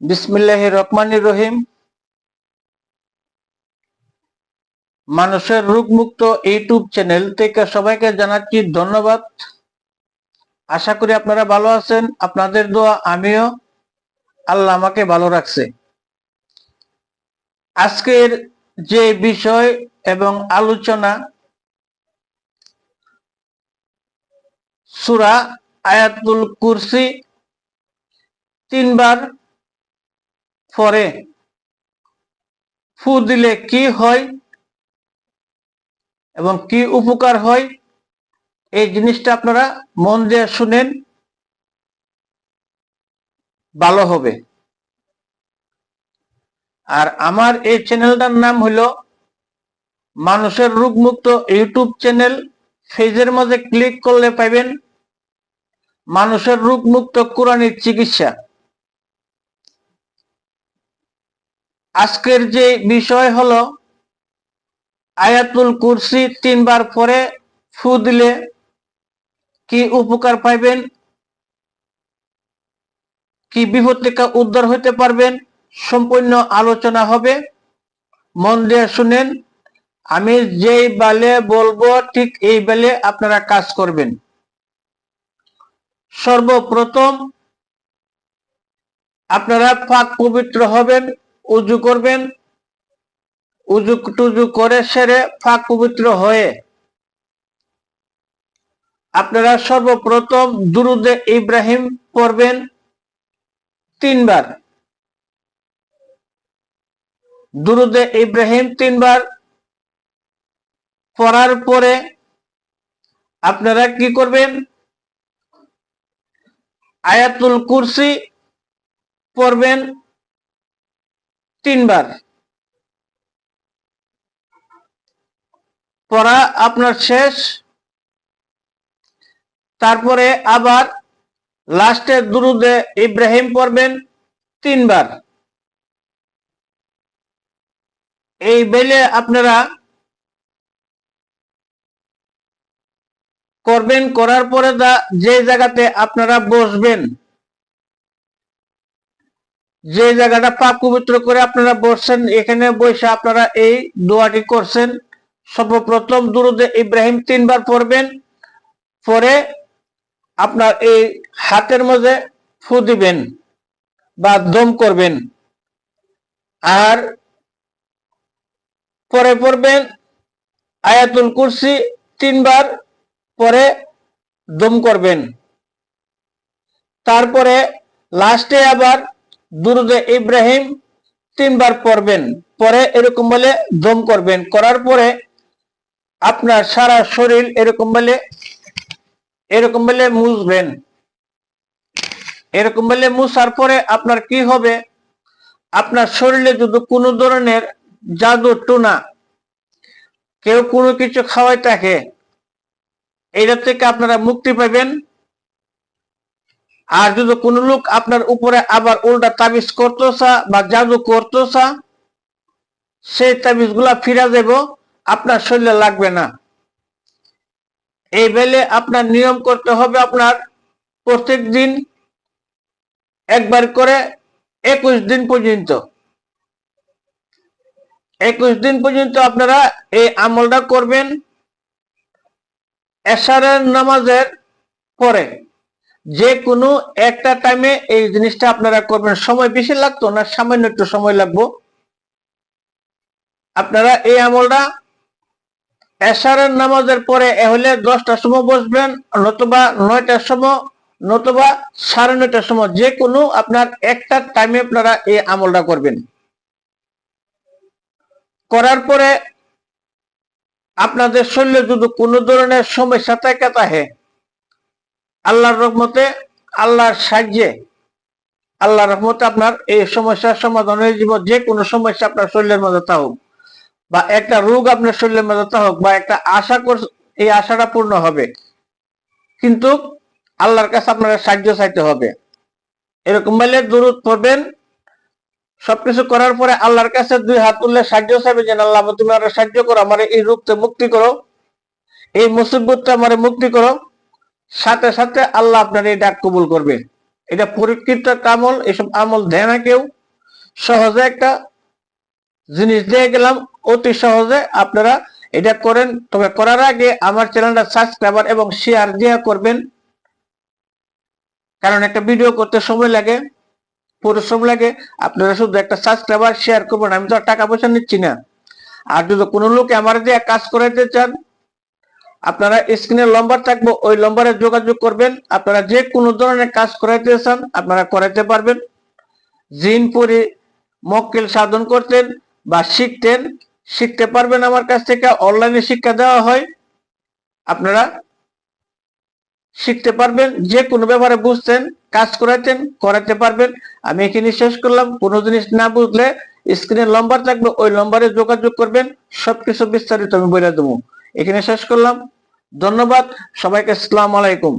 বিসমিল্লাহ রহমান রহিম। মানুষের রোগমুক্ত ইউটিউব চ্যানেল থেকে সবাইকে জানাচ্ছি ধন্যবাদ। আশা করি আপনারা ভালো আছেন, আপনাদের দোয়া, আমিও। আল্লাহ আমাকে ভালো রাখছে। আজকের যে বিষয় এবং আলোচনা, সুরা আয়াতুল কুরসি তিনবার পরে ফু দিলে কি হয় এবং কি উপকার হয়? এই জিনিসটা আপনারা মন দিয়ে শুনেন, ভালো হবে। আর আমার এই চ্যানেলটার নাম হলো মানুষের রোগমুক্ত ইউটিউব চ্যানেল। ফেজের মাঝে ক্লিক করলে পাবেন মানুষের রোগমুক্ত কোরআনের চিকিৎসা। আজকের যে বিষয় হলো, আয়াতুল কুরসি তিনবার পরে ফু দিলে কি উপকার পাইবেন? কি বিপদ থেকে উদ্ধার হইতে পারবেন? সম্পূর্ণ আলোচনা হবে। মন দিয়ে শুনেন, আমি যেই বেলে বলব, ঠিক এই বেলে আপনারা কাজ করবেন। সর্বপ্রথম আপনারা পাক পবিত্র হবেন। উজু করবেন। উজু টুজু করে সেরে ফাঁক পবিত্র হয়ে আপনারা সর্বপ্রথম দুরুদে ইব্রাহিম পড়বেন তিনবার। দুরুদে ইব্রাহিম তিনবার পড়ার পরে আপনারা কি করবেন? আয়াতুল কুরসি পড়বেন তিনবার। পড়া আপনার শেষ। তারপরে আবার লাস্টে দুরুদে ইব্রাহিম পড়বেন তিনবার। এই বেলে আপনারা করবেন, করার পরে যে জায়গাতে আপনারা বসবেন যে জায়গাটা পাপ পবিত্র করে আপনারা বসছেন, এখানে বসে আপনারা এই দোয়াটি করছেন। সর্বপ্রথম দুরুদে ইব্রাহিম তিনবার পড়বেন, পরে আপনার এই হাতের মধ্যে ফু দিবেন বা দম করবেন। আর পরে পড়বেন আয়াতুল কুরসি তিনবার, পরে দম করবেন। তারপরে লাস্টে আবার দুরুদে ইব্রাহিম তিনবার পড়বেন, পরে এরকম বলে দম করবেন। করার পরে আপনার সারা শরীর এরকম বলে এরকম বলে মুছবেন। এরকম বলে মুছার পরে আপনার কি হবে? আপনার শরীরে যদি কোনো ধরনের জাদু টুনা, কেউ কোনো কিছু খাওয়াই থাকে এটা থেকে আপনারা মুক্তি পাবেন। আর যদি কোন লোক আপনার উপরে আবার উল্টা তাবিজ করতেছা বা জাদু করতেছা, সেই তাবিজগুলা ফিরা দেব, আপনার শরীরে লাগবে না। এই বেলে আপনার নিয়ম করতে হবে আপনার প্রত্যেক দিন একবার করে একুশ দিন পর্যন্ত। একুশ দিন পর্যন্ত আপনারা এই আমলটা করবেন এশারের নামাজের পরে। যে কোনো একটা টাইমে এই জিনিসটা আপনারা করবেন। সময় বেশি লাগতো না, সামান্য একটু সময় লাগবো। আপনারা এই আমলটা এশারের নামাজের পরে হলে দশটার সময় বসবেন, নতুবা নয়টার সময়, নতুবা সাড়ে নয়টার সময়। যে কোনো আপনার একটা টাইমে আপনারা এই আমলটা করবেন। করার পরে আপনাদের শরীরে যদি কোনো ধরনের সমস্যা থাকে তাহে আল্লাহর রহমতে, আল্লাহর সাহায্যে, আল্লাহর রহমতে আপনার এই সমস্যার সমাধান হয়ে যাব। যে কোনো সমস্যা আপনার শরীরের মধ্যে তা হোক, বা একটা রোগ আপনার শরীরের মধ্যে তা হোক, বা একটা আশা কর, এই আশাটা পূর্ণ হবে। কিন্তু আল্লাহর কাছে আপনারা সাহায্য চাইতে হবে। এরকম বলে দূরত পড়বেন। সবকিছু করার পরে আল্লাহর কাছে দুই হাত তুললে সাহায্য চাইবে যে, আল্লাহ, তুমি আমার সাহায্য করো, আমার এই রূপতে মুক্তি করো। এই মুসিবতটা আমার মুক্তি করো। সাথে সাথে আল্লাহ আপনার এই ডাক কবুল করবে। এটা পরীক্ষিত একটা আমল এসব আমল দেয় না কেউ। সহজে একটা জিনিস দিয়ে গেলাম, অতি সহজে আপনারা এটা করেন। তবে করার আগে আমার চ্যানেলটা সাবস্ক্রাইবার এবং শেয়ার দেওয়া করবেন। কারণ একটা ভিডিও করতে সময় লাগে পরিশ্রম লাগে। আপনারা শুধু একটা সাবস্ক্রাইবার শেয়ার করবেন, আমি তো টাকা পয়সা নিচ্ছি না। আর যদি কোনো লোক আমার দিয়ে কাজ করাইতে চান আপনারা স্ক্রিনের লম্বার থাকব, ওই লম্বারে যোগাযোগ করবেন। আপনারা যে কোনো ধরনের কাজ করাইতে চান, আপনারা করাইতে পারবেন। জিন পরি মক্কেল সাধন করতেন বা শিখতেন, শিখতে পারবেন আমার কাছ থেকে। অনলাইনে শিক্ষা দেওয়া হয়। আপনারা শিখতে পারবেন, যে কোনো ব্যাপারে বুঝতেন, কাজ করাইতেন করাতে পারবেন। আমি এখানে শেষ করলাম। কোনো জিনিস না বুঝলে স্ক্রিনে লম্বার থাকবে, ওই লম্বারে যোগাযোগ করবেন। সবকিছু বিস্তারিত আমি বলে দেবো। এখানে শেষ করলাম। ধন্যবাদ। সবাইকে আসসালাম আলাইকুম।